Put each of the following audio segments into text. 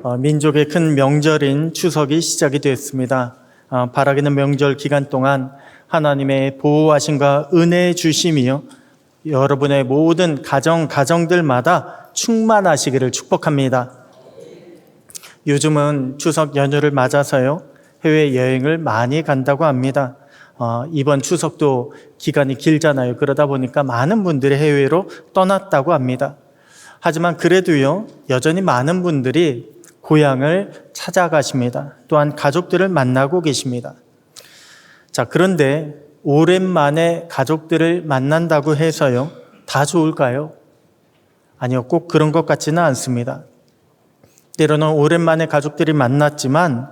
어, 민족의 큰 명절인 추석이 시작이 되었습니다. 어, 바라기는 명절 기간 동안 하나님의 보호하심과 은혜 주심이요 여러분의 모든 가정 가정들마다 충만하시기를 축복합니다. 요즘은 추석 연휴를 맞아서요 해외 여행을 많이 간다고 합니다. 어, 이번 추석도 기간이 길잖아요. 그러다 보니까 많은 분들이 해외로 떠났다고 합니다. 하지만 그래도요 여전히 많은 분들이 고향을 찾아가십니다. 또한 가족들을 만나고 계십니다. 자, 그런데 오랜만에 가족들을 만난다고 해서요, 다 좋을까요? 아니요, 꼭 그런 것 같지는 않습니다. 때로는 오랜만에 가족들이 만났지만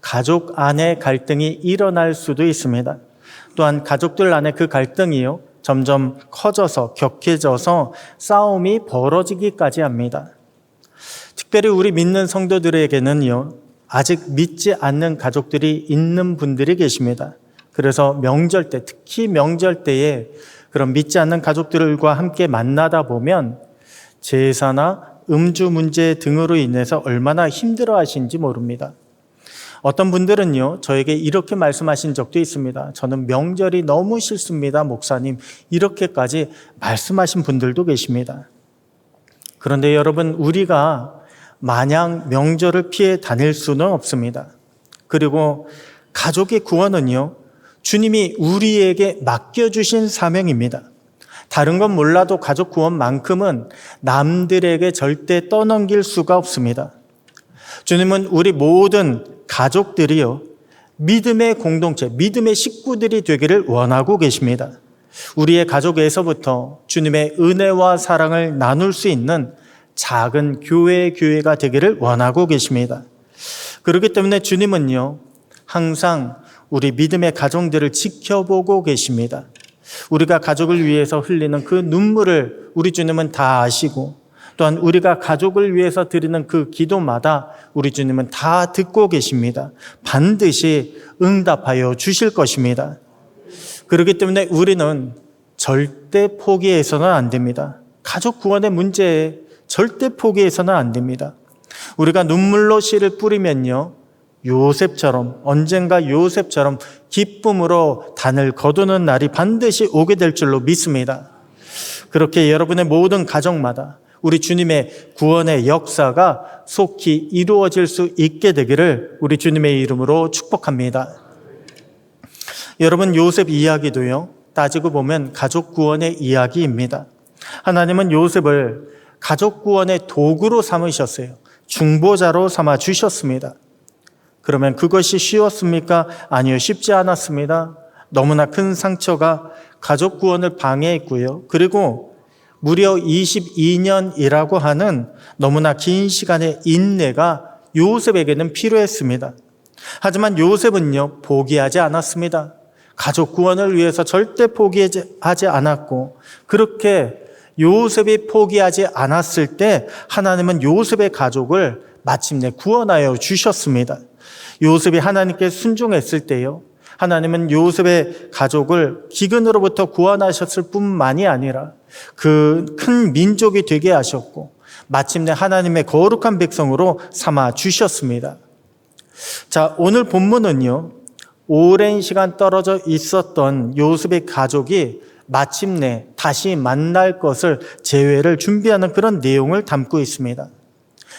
가족 안에 갈등이 일어날 수도 있습니다. 또한 가족들 안에 그 갈등이요, 점점 커져서 격해져서 싸움이 벌어지기까지 합니다. 특별히 우리 믿는 성도들에게는요, 아직 믿지 않는 가족들이 있는 분들이 계십니다. 그래서 명절 때, 특히 명절 때에 그런 믿지 않는 가족들과 함께 만나다 보면 제사나 음주 문제 등으로 인해서 얼마나 힘들어 하신지 모릅니다. 어떤 분들은요, 저에게 이렇게 말씀하신 적도 있습니다. 저는 명절이 너무 싫습니다, 목사님. 이렇게까지 말씀하신 분들도 계십니다. 그런데 여러분, 우리가 마냥 명절을 피해 다닐 수는 없습니다. 그리고 가족의 구원은요, 주님이 우리에게 맡겨주신 사명입니다. 다른 건 몰라도 가족 구원만큼은 남들에게 절대 떠넘길 수가 없습니다. 주님은 우리 모든 가족들이요, 믿음의 공동체, 믿음의 식구들이 되기를 원하고 계십니다. 우리의 가족에서부터 주님의 은혜와 사랑을 나눌 수 있는 작은 교회 교회가 되기를 원하고 계십니다. 그렇기 때문에 주님은요, 항상 우리 믿음의 가정들을 지켜보고 계십니다. 우리가 가족을 위해서 흘리는 그 눈물을 우리 주님은 다 아시고 또한 우리가 가족을 위해서 드리는 그 기도마다 우리 주님은 다 듣고 계십니다. 반드시 응답하여 주실 것입니다. 그렇기 때문에 우리는 절대 포기해서는 안 됩니다. 가족 구원의 문제에 절대 포기해서는 안 됩니다. 우리가 눈물로 씨를 뿌리면요. 요셉처럼 언젠가 요셉처럼 기쁨으로 단을 거두는 날이 반드시 오게 될 줄로 믿습니다. 그렇게 여러분의 모든 가정마다 우리 주님의 구원의 역사가 속히 이루어질 수 있게 되기를 우리 주님의 이름으로 축복합니다. 여러분 요셉 이야기도요. 따지고 보면 가족 구원의 이야기입니다. 하나님은 요셉을 가족 구원의 도구로 삼으셨어요. 중보자로 삼아 주셨습니다. 그러면 그것이 쉬웠습니까? 아니요, 쉽지 않았습니다. 너무나 큰 상처가 가족 구원을 방해했고요. 그리고 무려 22년이라고 하는 너무나 긴 시간의 인내가 요셉에게는 필요했습니다. 하지만 요셉은요, 포기하지 않았습니다. 가족 구원을 위해서 절대 포기하지 않았고, 그렇게 요셉이 포기하지 않았을 때 하나님은 요셉의 가족을 마침내 구원하여 주셨습니다. 요셉이 하나님께 순종했을 때요. 하나님은 요셉의 가족을 기근으로부터 구원하셨을 뿐만이 아니라 그 큰 민족이 되게 하셨고 마침내 하나님의 거룩한 백성으로 삼아 주셨습니다. 자, 오늘 본문은요. 오랜 시간 떨어져 있었던 요셉의 가족이 마침내 다시 만날 것을 재회를 준비하는 그런 내용을 담고 있습니다.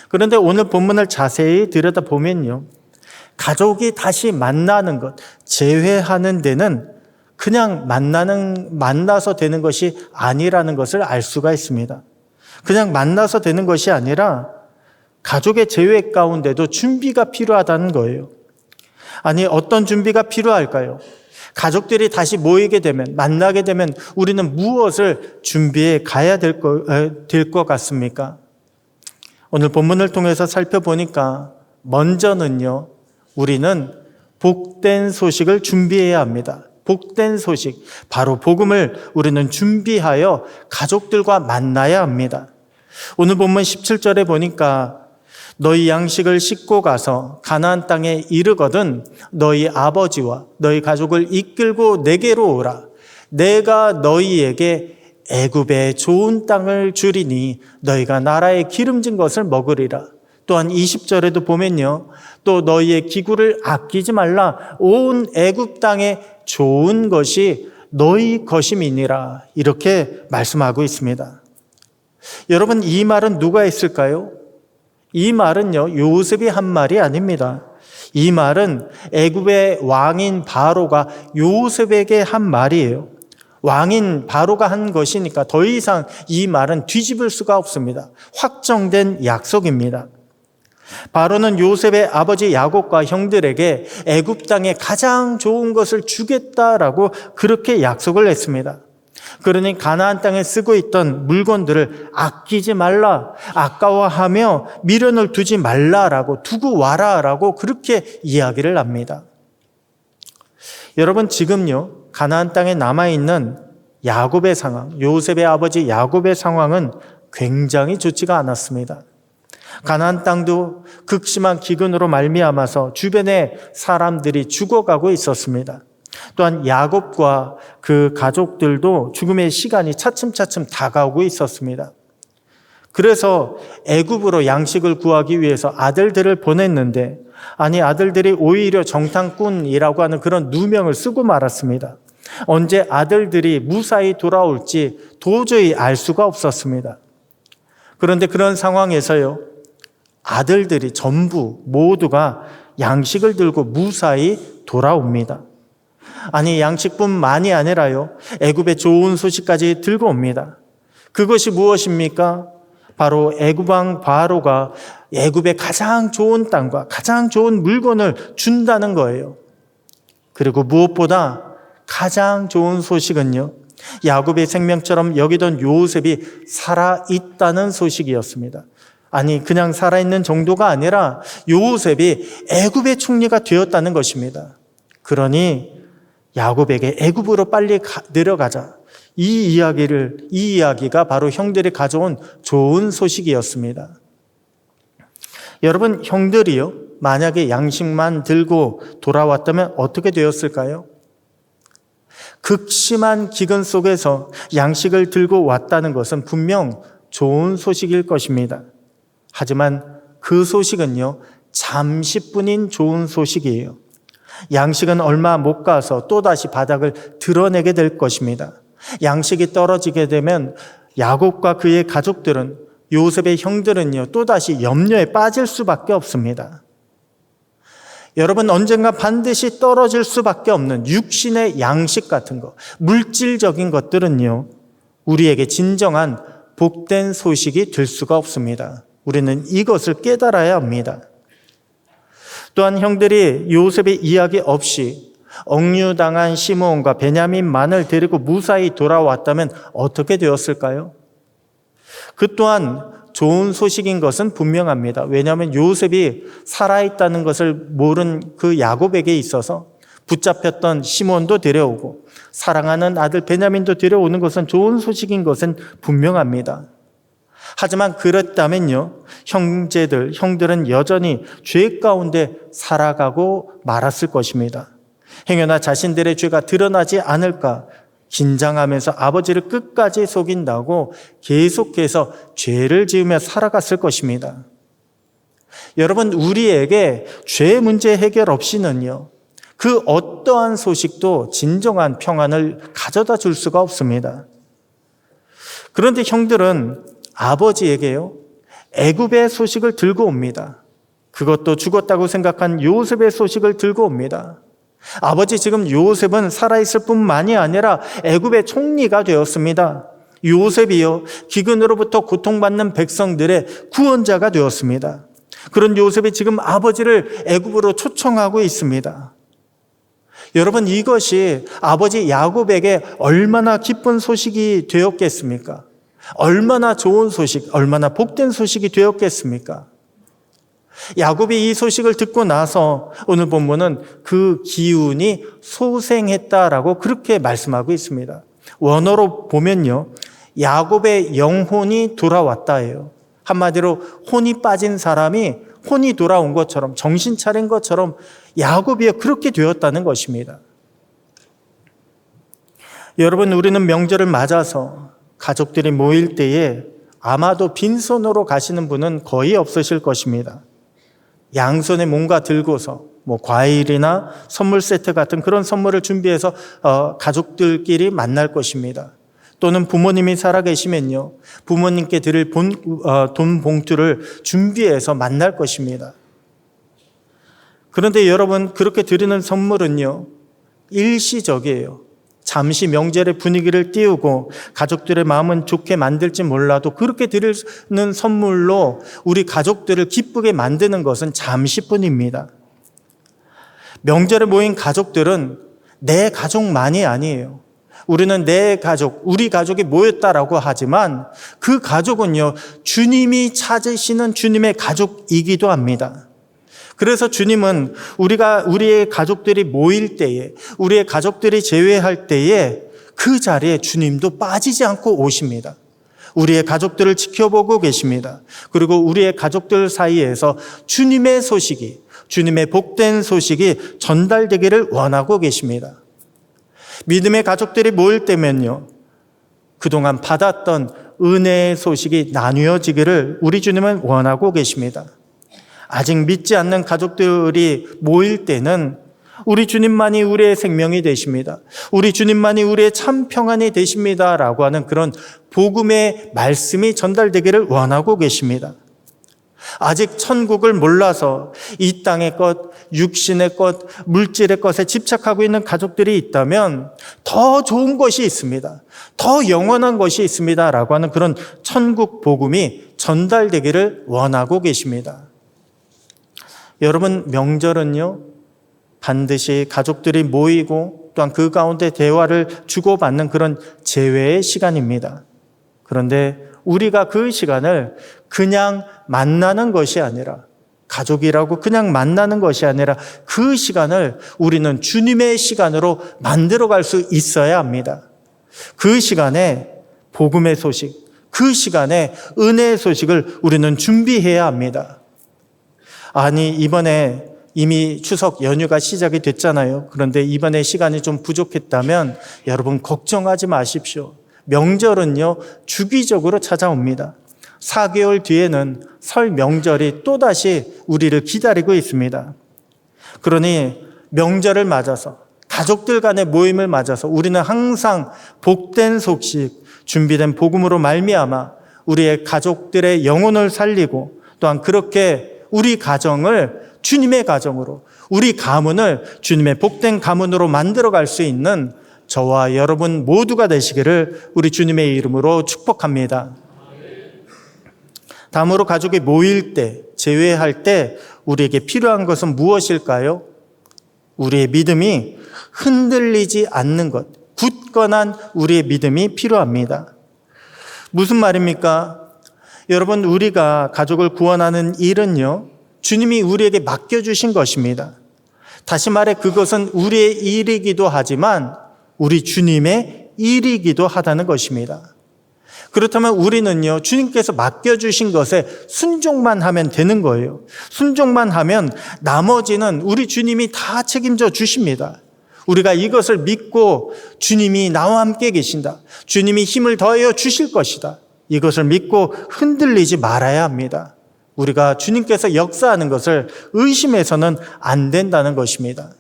그런데 오늘 본문을 자세히 들여다보면요. 가족이 다시 만나는 것, 재회하는 데는 그냥 만나는, 만나서 되는 것이 아니라는 것을 알 수가 있습니다. 그냥 만나서 되는 것이 아니라 가족의 재회 가운데도 준비가 필요하다는 거예요. 아니, 어떤 준비가 필요할까요? 가족들이 다시 모이게 되면, 만나게 되면 우리는 무엇을 준비해 가야 될 것, 같습니까? 오늘 본문을 통해서 살펴보니까 먼저는요, 우리는 복된 소식을 준비해야 합니다. 복된 소식, 바로 복음을 우리는 준비하여 가족들과 만나야 합니다. 오늘 본문 17절에 보니까 너희 양식을 싣고 가서 가나안 땅에 이르거든 너희 아버지와 너희 가족을 이끌고 내게로 오라. 내가 너희에게 애굽의 좋은 땅을 주리니 너희가 나라의 기름진 것을 먹으리라. 또한 20절에도 보면요. 또 너희의 기구를 아끼지 말라. 온 애굽 땅에 좋은 것이 너희 것임이니라. 이렇게 말씀하고 있습니다. 여러분 이 말은 누가 했을까요? 이 말은요. 요셉이 한 말이 아닙니다. 이 말은 애굽의 왕인 바로가 요셉에게 한 말이에요. 왕인 바로가 한 것이니까 더 이상 이 말은 뒤집을 수가 없습니다. 확정된 약속입니다. 바로는 요셉의 아버지 야곱과 형들에게 애굽 땅에 가장 좋은 것을 주겠다라고 그렇게 약속을 했습니다. 그러니 가나안 땅에 쓰고 있던 물건들을 아끼지 말라, 아까워하며 미련을 두지 말라라고 두고 와라라고 그렇게 이야기를 합니다. 여러분 지금요 가나안 땅에 남아 있는 야곱의 상황, 요셉의 아버지 야곱의 상황은 굉장히 좋지가 않았습니다. 가나안 땅도 극심한 기근으로 말미암아서 주변에 사람들이 죽어가고 있었습니다. 또한 야곱과 그 가족들도 죽음의 시간이 차츰차츰 다가오고 있었습니다. 그래서 애굽으로 양식을 구하기 위해서 아들들을 보냈는데 아니 아들들이 오히려 정탐꾼이라고 하는 그런 누명을 쓰고 말았습니다. 언제 아들들이 무사히 돌아올지 도저히 알 수가 없었습니다. 그런데 그런 상황에서요. 아들들이 전부 모두가 양식을 들고 무사히 돌아옵니다. 아니 양식뿐만이 아니라요. 애굽의 좋은 소식까지 들고 옵니다. 그것이 무엇입니까? 바로 애굽 왕 바로가 애굽의 가장 좋은 땅과 가장 좋은 물건을 준다는 거예요. 그리고 무엇보다 가장 좋은 소식은요. 야곱의 생명처럼 여기던 요셉이 살아 있다는 소식이었습니다. 아니 그냥 살아 있는 정도가 아니라 요셉이 애굽의 총리가 되었다는 것입니다. 그러니 야곱에게 애굽으로 빨리 가, 내려가자. 이 이야기를 이 이야기가 바로 형들이 가져온 좋은 소식이었습니다. 여러분 형들이요 만약에 양식만 들고 돌아왔다면 어떻게 되었을까요? 극심한 기근 속에서 양식을 들고 왔다는 것은 분명 좋은 소식일 것입니다. 하지만 그 소식은요 잠시뿐인 좋은 소식이에요. 양식은 얼마 못 가서 또다시 바닥을 드러내게 될 것입니다. 양식이 떨어지게 되면 야곱과 그의 가족들은 요셉의 형들은요, 또다시 염려에 빠질 수밖에 없습니다. 여러분, 언젠가 반드시 떨어질 수밖에 없는 육신의 양식 같은 것, 물질적인 것들은요, 우리에게 진정한 복된 소식이 될 수가 없습니다. 우리는 이것을 깨달아야 합니다. 또한 형들이 요셉의 이야기 없이 억류당한 시므온과 베냐민만을 데리고 무사히 돌아왔다면 어떻게 되었을까요? 그 또한 좋은 소식인 것은 분명합니다. 왜냐하면 요셉이 살아있다는 것을 모른 그 야곱에게 있어서 붙잡혔던 시몬도 데려오고 사랑하는 아들 베냐민도 데려오는 것은 좋은 소식인 것은 분명합니다. 하지만 그렇다면요, 형제들, 형들은 여전히 죄 가운데 살아가고 말았을 것입니다. 행여나 자신들의 죄가 드러나지 않을까 긴장하면서 아버지를 끝까지 속인다고 계속해서 죄를 지으며 살아갔을 것입니다. 여러분, 우리에게 죄 문제 해결 없이는요, 그 어떠한 소식도 진정한 평안을 가져다 줄 수가 없습니다. 그런데 형들은 아버지에게요, 애굽의 소식을 들고 옵니다. 그것도 죽었다고 생각한 요셉의 소식을 들고 옵니다. 아버지 지금 요셉은 살아있을 뿐만이 아니라 애굽의 총리가 되었습니다. 요셉이요 기근으로부터 고통받는 백성들의 구원자가 되었습니다. 그런 요셉이 지금 아버지를 애굽으로 초청하고 있습니다. 여러분 이것이 아버지 야곱에게 얼마나 기쁜 소식이 되었겠습니까? 얼마나 좋은 소식, 얼마나 복된 소식이 되었겠습니까? 야곱이 이 소식을 듣고 나서 오늘 본문은 그 기운이 소생했다라고 그렇게 말씀하고 있습니다. 원어로 보면요. 야곱의 영혼이 돌아왔다예요. 한마디로 혼이 빠진 사람이 혼이 돌아온 것처럼 정신 차린 것처럼 야곱이 그렇게 되었다는 것입니다. 여러분 우리는 명절을 맞아서 가족들이 모일 때에 아마도 빈손으로 가시는 분은 거의 없으실 것입니다. 양손에 뭔가 들고서 뭐 과일이나 선물 세트 같은 그런 선물을 준비해서 어, 가족들끼리 만날 것입니다. 또는 부모님이 살아계시면요, 부모님께 드릴 본, 어, 돈 봉투를 준비해서 만날 것입니다. 그런데 여러분, 그렇게 드리는 선물은요, 일시적이에요. 잠시 명절의 분위기를 띄우고 가족들의 마음은 좋게 만들지 몰라도 그렇게 드리는 선물로 우리 가족들을 기쁘게 만드는 것은 잠시뿐입니다. 명절에 모인 가족들은 내 가족만이 아니에요. 우리는 내 가족, 우리 가족이 모였다라고 하지만 그 가족은요, 주님이 찾으시는 주님의 가족이기도 합니다. 그래서 주님은 우리가 우리의 가족들이 모일 때에 우리의 가족들이 제외할 때에 그 자리에 주님도 빠지지 않고 오십니다. 우리의 가족들을 지켜보고 계십니다. 그리고 우리의 가족들 사이에서 주님의 소식이 주님의 복된 소식이 전달되기를 원하고 계십니다. 믿음의 가족들이 모일 때면요. 그동안 받았던 은혜의 소식이 나뉘어지기를 우리 주님은 원하고 계십니다. 아직 믿지 않는 가족들이 모일 때는 우리 주님만이 우리의 생명이 되십니다. 우리 주님만이 우리의 참 평안이 되십니다. 라고 하는 그런 복음의 말씀이 전달되기를 원하고 계십니다. 아직 천국을 몰라서 이 땅의 것, 육신의 것, 물질의 것에 집착하고 있는 가족들이 있다면 더 좋은 것이 있습니다. 더 영원한 것이 있습니다. 라고 하는 그런 천국 복음이 전달되기를 원하고 계십니다. 여러분, 명절은요, 반드시 가족들이 모이고 또한 그 가운데 대화를 주고받는 그런 재회의 시간입니다. 그런데 우리가 그 시간을 그냥 만나는 것이 아니라 가족이라고 그냥 만나는 것이 아니라 그 시간을 우리는 주님의 시간으로 만들어 갈 수 있어야 합니다. 그 시간에 복음의 소식, 그 시간에 은혜의 소식을 우리는 준비해야 합니다. 아니, 이번에 이미 추석 연휴가 시작이 됐잖아요. 그런데 이번에 시간이 좀 부족했다면 여러분 걱정하지 마십시오. 명절은요, 주기적으로 찾아옵니다. 4개월 뒤에는 설 명절이 또다시 우리를 기다리고 있습니다. 그러니 명절을 맞아서 가족들 간의 모임을 맞아서 우리는 항상 복된 소식, 준비된 복음으로 말미암아 우리의 가족들의 영혼을 살리고 또한 그렇게 우리 가정을 주님의 가정으로 우리 가문을 주님의 복된 가문으로 만들어 갈 수 있는 저와 여러분 모두가 되시기를 우리 주님의 이름으로 축복합니다. 다음으로 가족이 모일 때, 제외할 때 우리에게 필요한 것은 무엇일까요? 우리의 믿음이 흔들리지 않는 것, 굳건한 우리의 믿음이 필요합니다. 무슨 말입니까? 여러분, 우리가 가족을 구원하는 일은요, 주님이 우리에게 맡겨주신 것입니다. 다시 말해 그것은 우리의 일이기도 하지만 우리 주님의 일이기도 하다는 것입니다. 그렇다면 우리는요, 주님께서 맡겨주신 것에 순종만 하면 되는 거예요. 순종만 하면 나머지는 우리 주님이 다 책임져 주십니다. 우리가 이것을 믿고 주님이 나와 함께 계신다. 주님이 힘을 더하여 주실 것이다. 이것을 믿고 흔들리지 말아야 합니다. 우리가 주님께서 역사하는 것을 의심해서는 안 된다는 것입니다.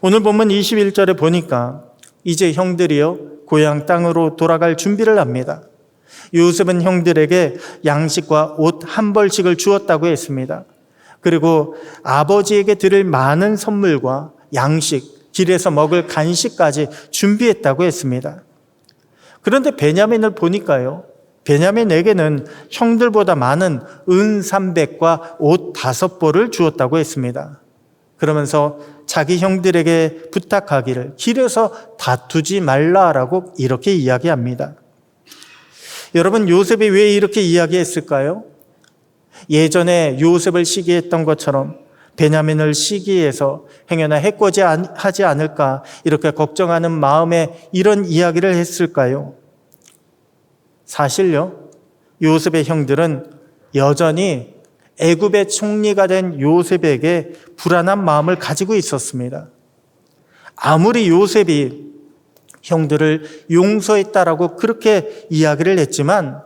오늘 본문 21절에 보니까 이제 형들이요 고향 땅으로 돌아갈 준비를 합니다. 요셉은 형들에게 양식과 옷 한 벌씩을 주었다고 했습니다. 그리고 아버지에게 드릴 많은 선물과 양식, 길에서 먹을 간식까지 준비했다고 했습니다. 그런데 베냐민을 보니까요. 베냐민에게는 형들보다 많은 은 300과 옷 5벌을 주었다고 했습니다. 그러면서 자기 형들에게 부탁하기를 길에서 다투지 말라라고 이렇게 이야기합니다. 여러분, 요셉이 왜 이렇게 이야기했을까요? 예전에 요셉을 시기했던 것처럼 베냐민을 시기해서 행여나 해코지 하지 않을까 이렇게 걱정하는 마음에 이런 이야기를 했을까요? 사실요, 요셉의 형들은 여전히 애굽의 총리가 된 요셉에게 불안한 마음을 가지고 있었습니다. 아무리 요셉이 형들을 용서했다라고 그렇게 이야기를 했지만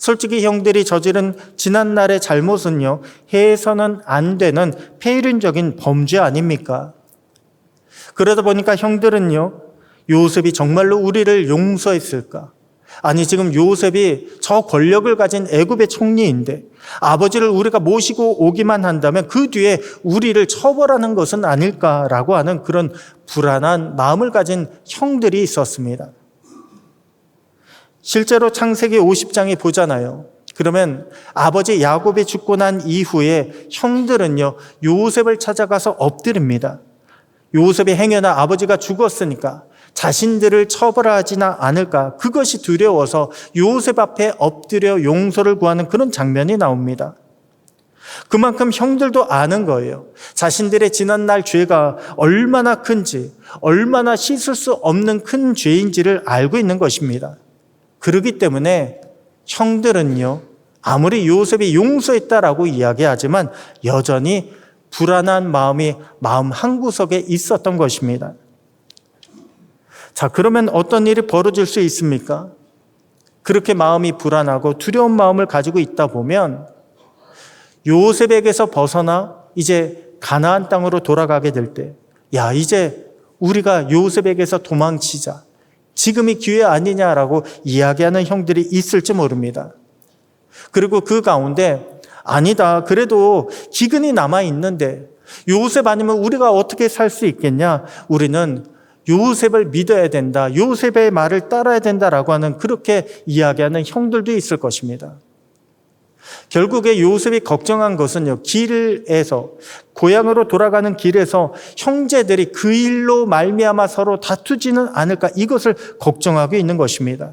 솔직히 형들이 저지른 지난날의 잘못은요, 해서는 안 되는 폐륜적인 범죄 아닙니까? 그러다 보니까 형들은요, 요셉이 정말로 우리를 용서했을까? 아니 지금 요셉이 저 권력을 가진 애굽의 총리인데 아버지를 우리가 모시고 오기만 한다면 그 뒤에 우리를 처벌하는 것은 아닐까라고 하는 그런 불안한 마음을 가진 형들이 있었습니다. 실제로 창세기 50장에 보잖아요. 그러면 아버지 야곱이 죽고 난 이후에 형들은요, 요셉을 찾아가서 엎드립니다. 요셉의 행여나 아버지가 죽었으니까 자신들을 처벌하지나 않을까 그것이 두려워서 요셉 앞에 엎드려 용서를 구하는 그런 장면이 나옵니다. 그만큼 형들도 아는 거예요. 자신들의 지난날 죄가 얼마나 큰지, 얼마나 씻을 수 없는 큰 죄인지를 알고 있는 것입니다. 그러기 때문에 형들은요, 아무리 요셉이 용서했다라고 이야기하지만 여전히 불안한 마음이 마음 한구석에 있었던 것입니다. 자, 그러면 어떤 일이 벌어질 수 있습니까? 그렇게 마음이 불안하고 두려운 마음을 가지고 있다 보면 요셉에게서 벗어나 이제 가나안 땅으로 돌아가게 될 때, 야, 이제 우리가 요셉에게서 도망치자. 지금이 기회 아니냐라고 이야기하는 형들이 있을지 모릅니다. 그리고 그 가운데 아니다. 그래도 기근이 남아 있는데 요셉 아니면 우리가 어떻게 살 수 있겠냐? 우리는 요셉을 믿어야 된다. 요셉의 말을 따라야 된다라고 하는 그렇게 이야기하는 형들도 있을 것입니다. 결국에 요셉이 걱정한 것은요, 길에서, 고향으로 돌아가는 길에서 형제들이 그 일로 말미암아 서로 다투지는 않을까, 이것을 걱정하고 있는 것입니다.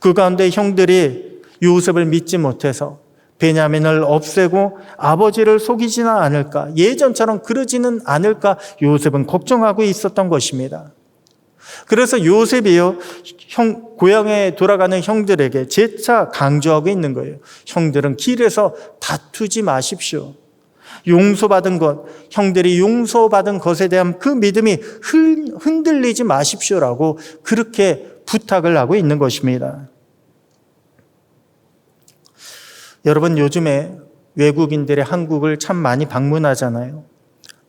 그 가운데 형들이 요셉을 믿지 못해서 베냐민을 없애고 아버지를 속이지는 않을까, 예전처럼 그러지는 않을까, 요셉은 걱정하고 있었던 것입니다. 그래서 요셉이요, 형, 고향에 돌아가는 형들에게 재차 강조하고 있는 거예요. 형들은 길에서 다투지 마십시오. 용서받은 것, 형들이 용서받은 것에 대한 그 믿음이 흔들리지 마십시오라고 그렇게 부탁을 하고 있는 것입니다. 여러분, 요즘에 외국인들이 한국을 참 많이 방문하잖아요.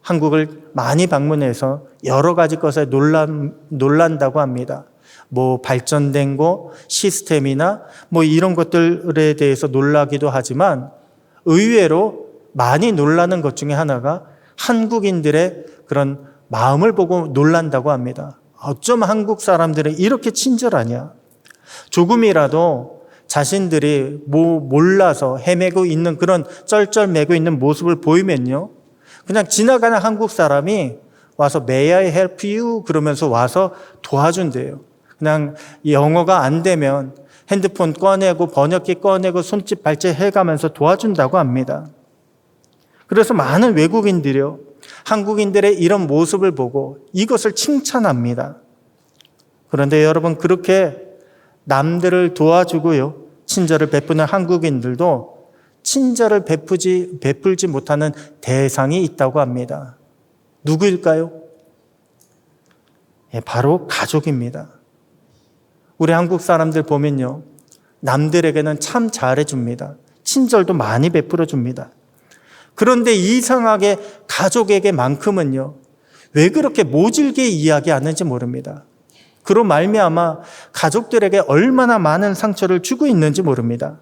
한국을 많이 방문해서 여러 가지 것에 놀란, 놀란다고 합니다. 뭐 발전된 거, 시스템이나 뭐 이런 것들에 대해서 놀라기도 하지만 의외로 많이 놀라는 것 중에 하나가 한국인들의 그런 마음을 보고 놀란다고 합니다. 어쩜 한국 사람들은 이렇게 친절하냐? 조금이라도 자신들이 뭐 몰라서 헤매고 있는 그런 쩔쩔매고 있는 모습을 보이면요. 그냥 지나가는 한국 사람이 와서 May I help you? 그러면서 와서 도와준대요. 그냥 영어가 안 되면 핸드폰 꺼내고 번역기 꺼내고 손짓 발짓 해가면서 도와준다고 합니다. 그래서 많은 외국인들이요. 한국인들의 이런 모습을 보고 이것을 칭찬합니다. 그런데 여러분 그렇게 남들을 도와주고요. 친절을 베푸는 한국인들도 친절을 베푸지, 베풀지 못하는 대상이 있다고 합니다. 누구일까요? 예, 바로 가족입니다. 우리 한국 사람들 보면요. 남들에게는 참 잘해줍니다. 친절도 많이 베풀어 줍니다. 그런데 이상하게 가족에게만큼은요. 왜 그렇게 모질게 이야기하는지 모릅니다. 그로 말미암아 가족들에게 얼마나 많은 상처를 주고 있는지 모릅니다.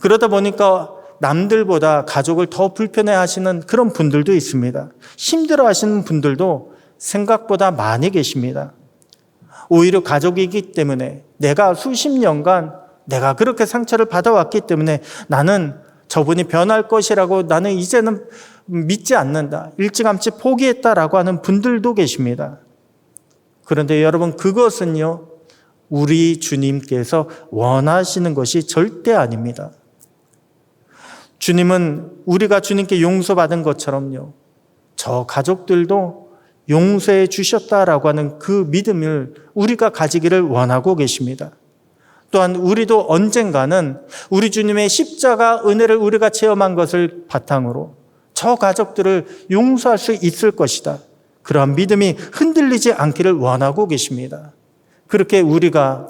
그러다 보니까 남들보다 가족을 더 불편해 하시는 그런 분들도 있습니다. 힘들어 하시는 분들도 생각보다 많이 계십니다. 오히려 가족이기 때문에 내가 수십 년간 내가 그렇게 상처를 받아왔기 때문에 나는 저분이 변할 것이라고 나는 이제는 믿지 않는다. 일찌감치 포기했다라고 하는 분들도 계십니다. 그런데 여러분, 그것은요, 우리 주님께서 원하시는 것이 절대 아닙니다. 주님은 우리가 주님께 용서받은 것처럼요. 저 가족들도 용서해 주셨다라고 하는 그 믿음을 우리가 가지기를 원하고 계십니다. 또한 우리도 언젠가는 우리 주님의 십자가 은혜를 우리가 체험한 것을 바탕으로 저 가족들을 용서할 수 있을 것이다. 그러한 믿음이 흔들리지 않기를 원하고 계십니다. 그렇게 우리가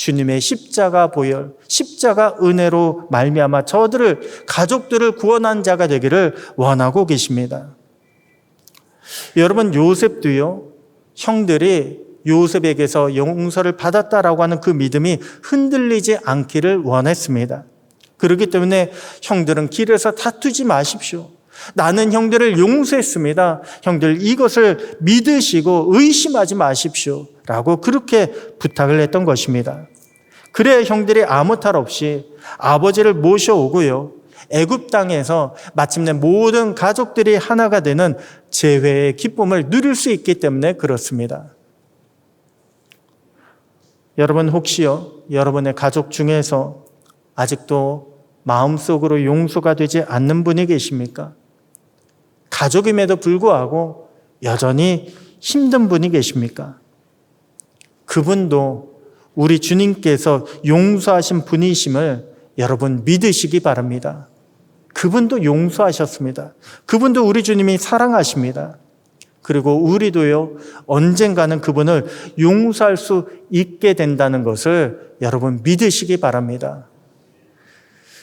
주님의 십자가 보혈, 십자가 은혜로 말미암아 저들을 가족들을 구원한 자가 되기를 원하고 계십니다. 여러분 요셉도요. 형들이 요셉에게서 용서를 받았다라고 하는 그 믿음이 흔들리지 않기를 원했습니다. 그렇기 때문에 형들은 길에서 다투지 마십시오. 나는 형들을 용서했습니다. 형들 이것을 믿으시고 의심하지 마십시오. 라고 그렇게 부탁을 했던 것입니다. 그래야 형들이 아무 탈 없이 아버지를 모셔오고요. 애굽 땅에서 마침내 모든 가족들이 하나가 되는 재회의 기쁨을 누릴 수 있기 때문에 그렇습니다. 여러분 혹시요, 여러분의 가족 중에서 아직도 마음속으로 용서가 되지 않는 분이 계십니까? 가족임에도 불구하고 여전히 힘든 분이 계십니까? 그분도 우리 주님께서 용서하신 분이심을 여러분 믿으시기 바랍니다. 그분도 용서하셨습니다. 그분도 우리 주님이 사랑하십니다. 그리고 우리도요, 언젠가는 그분을 용서할 수 있게 된다는 것을 여러분 믿으시기 바랍니다.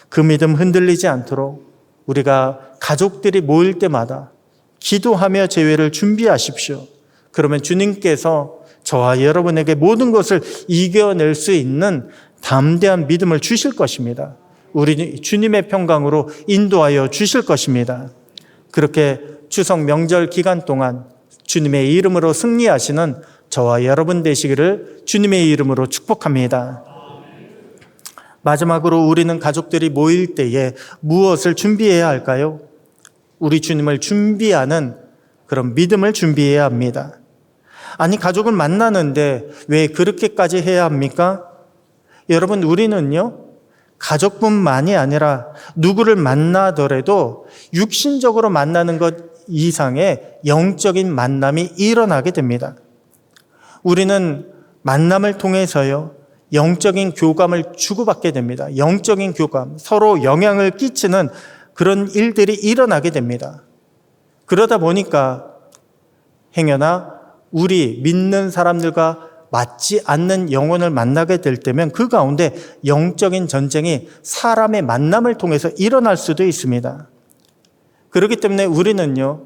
그 믿음 흔들리지 않도록 우리가 가족들이 모일 때마다 기도하며 제회를 준비하십시오. 그러면 주님께서 저와 여러분에게 모든 것을 이겨낼 수 있는 담대한 믿음을 주실 것입니다. 우리 주님의 평강으로 인도하여 주실 것입니다. 그렇게 추석 명절 기간 동안 주님의 이름으로 승리하시는 저와 여러분 되시기를 주님의 이름으로 축복합니다. 마지막으로 우리는 가족들이 모일 때에 무엇을 준비해야 할까요? 우리 주님을 준비하는 그런 믿음을 준비해야 합니다. 아니, 가족을 만나는데 왜 그렇게까지 해야 합니까? 여러분, 우리는요, 가족뿐만이 아니라 누구를 만나더라도 육신적으로 만나는 것 이상의 영적인 만남이 일어나게 됩니다. 우리는 만남을 통해서요, 영적인 교감을 주고받게 됩니다. 영적인 교감, 서로 영향을 끼치는 그런 일들이 일어나게 됩니다. 그러다 보니까 행여나 우리 믿는 사람들과 맞지 않는 영혼을 만나게 될 때면 그 가운데 영적인 전쟁이 사람의 만남을 통해서 일어날 수도 있습니다. 그렇기 때문에 우리는요,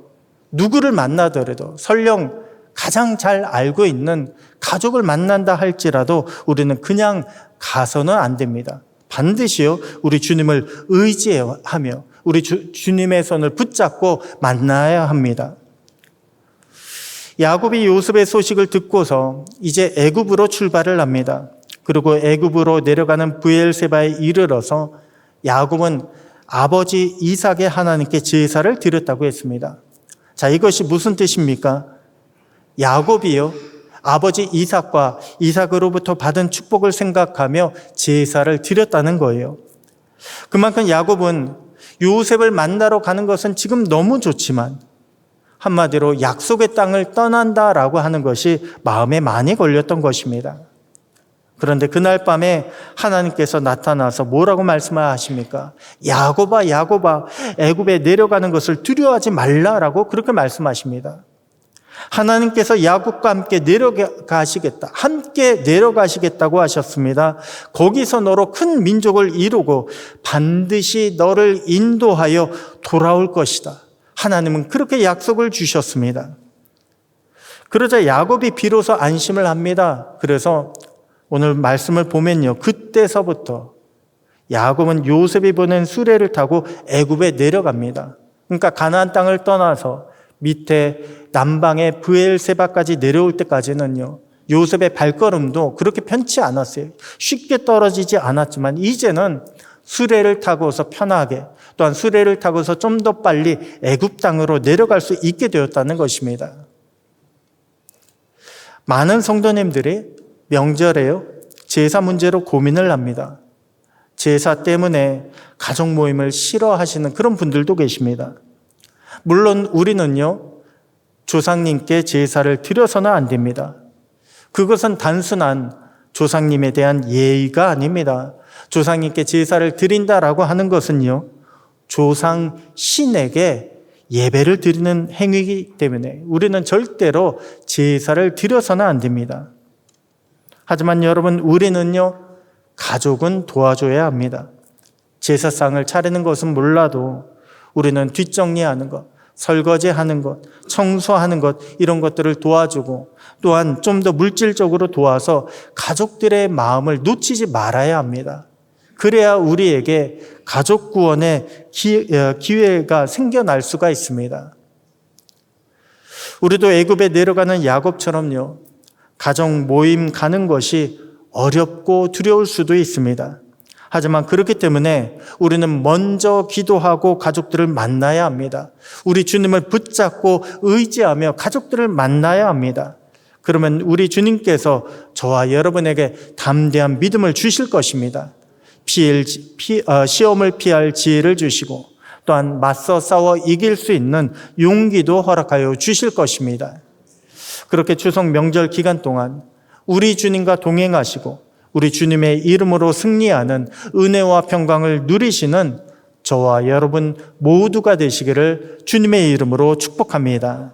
누구를 만나더라도 설령 가장 잘 알고 있는 가족을 만난다 할지라도 우리는 그냥 가서는 안 됩니다. 반드시요, 우리 주님을 의지하며 우리 주, 주님의 손을 붙잡고 만나야 합니다. 야곱이 요셉의 소식을 듣고서 이제 애굽으로 출발을 합니다. 그리고 애굽으로 내려가는 부엘세바에 이르러서 야곱은 아버지 이삭의 하나님께 제사를 드렸다고 했습니다. 자, 이것이 무슨 뜻입니까? 야곱이요. 아버지 이삭과 이삭으로부터 받은 축복을 생각하며 제사를 드렸다는 거예요. 그만큼 야곱은 요셉을 만나러 가는 것은 지금 너무 좋지만 한마디로 약속의 땅을 떠난다라고 하는 것이 마음에 많이 걸렸던 것입니다. 그런데 그날 밤에 하나님께서 나타나서 뭐라고 말씀하십니까? 야고바 야고바 애굽에 내려가는 것을 두려워하지 말라라고 그렇게 말씀하십니다. 하나님께서 야곱과 함께 내려가시겠다. 함께 내려가시겠다고 하셨습니다. 거기서 너로 큰 민족을 이루고 반드시 너를 인도하여 돌아올 것이다. 하나님은 그렇게 약속을 주셨습니다. 그러자 야곱이 비로소 안심을 합니다. 그래서 오늘 말씀을 보면요. 그때서부터 야곱은 요셉이 보낸 수레를 타고 애굽에 내려갑니다. 그러니까 가나안 땅을 떠나서 밑에 남방의 브엘세바까지 내려올 때까지는요. 요셉의 발걸음도 그렇게 편치 않았어요. 쉽게 떨어지지 않았지만 이제는 수레를 타고서 편하게 또한 수레를 타고서 좀 더 빨리 애굽 땅으로 내려갈 수 있게 되었다는 것입니다. 많은 성도님들이 명절에요. 제사 문제로 고민을 합니다. 제사 때문에 가족 모임을 싫어하시는 그런 분들도 계십니다. 물론 우리는요, 조상님께 제사를 드려서는 안 됩니다. 그것은 단순한 조상님에 대한 예의가 아닙니다. 조상님께 제사를 드린다라고 하는 것은요, 조상 신에게 예배를 드리는 행위이기 때문에 우리는 절대로 제사를 드려서는 안 됩니다. 하지만 여러분, 우리는요, 가족은 도와줘야 합니다. 제사상을 차리는 것은 몰라도 우리는 뒷정리하는 것, 설거지하는 것, 청소하는 것, 이런 것들을 도와주고 또한 좀 더 물질적으로 도와서 가족들의 마음을 놓치지 말아야 합니다. 그래야 우리에게 가족 구원의 기, 어, 기회가 생겨날 수가 있습니다. 우리도 애굽에 내려가는 야곱처럼요. 가정 모임 가는 것이 어렵고 두려울 수도 있습니다. 하지만 그렇기 때문에 우리는 먼저 기도하고 가족들을 만나야 합니다. 우리 주님을 붙잡고 의지하며 가족들을 만나야 합니다. 그러면 우리 주님께서 저와 여러분에게 담대한 믿음을 주실 것입니다. 어, 시험을 피할 지혜를 주시고 또한 맞서 싸워 이길 수 있는 용기도 허락하여 주실 것입니다. 그렇게 추석 명절 기간 동안 우리 주님과 동행하시고 우리 주님의 이름으로 승리하는 은혜와 평강을 누리시는 저와 여러분 모두가 되시기를 주님의 이름으로 축복합니다.